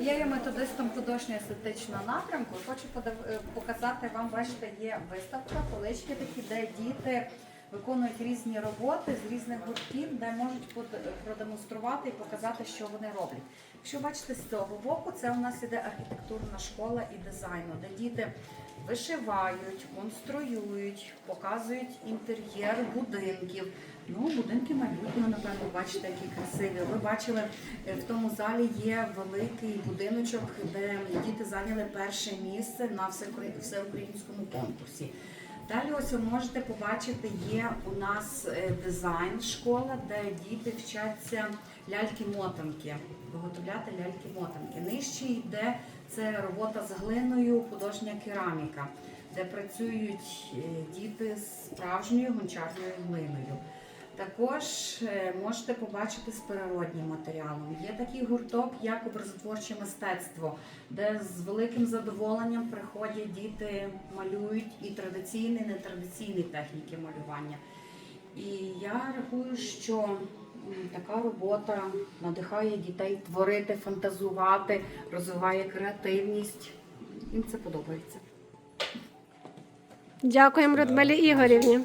Я є методистом художньо-естетичного напрямку. Хочу подав- е, показати вам, бачите, є виставка, полички такі, де діти виконують різні роботи з різних гуртків, де можуть под- продемонструвати і показати, що вони роблять. Якщо бачите з цього боку, це у нас іде архітектурна школа і дизайну, де діти вишивають, конструюють, показують інтер'єр будинків. Ну, будинки малюють, ну, напевно, бачите, які красиві. Ви бачили, е, в тому залі є великий будиночок, де діти зайняли перше місце на всеукраїнському конкурсі. Далі ось ви можете побачити, є у нас е, дизайн школа, де діти вчаться ляльки-мотанки, виготовляти ляльки-мотанки. Нижче йде це робота з глиною, художня кераміка, де працюють е, діти з справжньою гончарною глиною. Також е, можете побачити з перероднім матеріалом. Є такий гурток, як образотворче мистецтво, де з великим задоволенням приходять діти, малюють і традиційні, і нетрадиційні техніки малювання. І я рахую, що така робота надихає дітей творити, фантазувати, розвиває креативність. Їм це подобається. Дякуємо, Радмилі Ігорівні.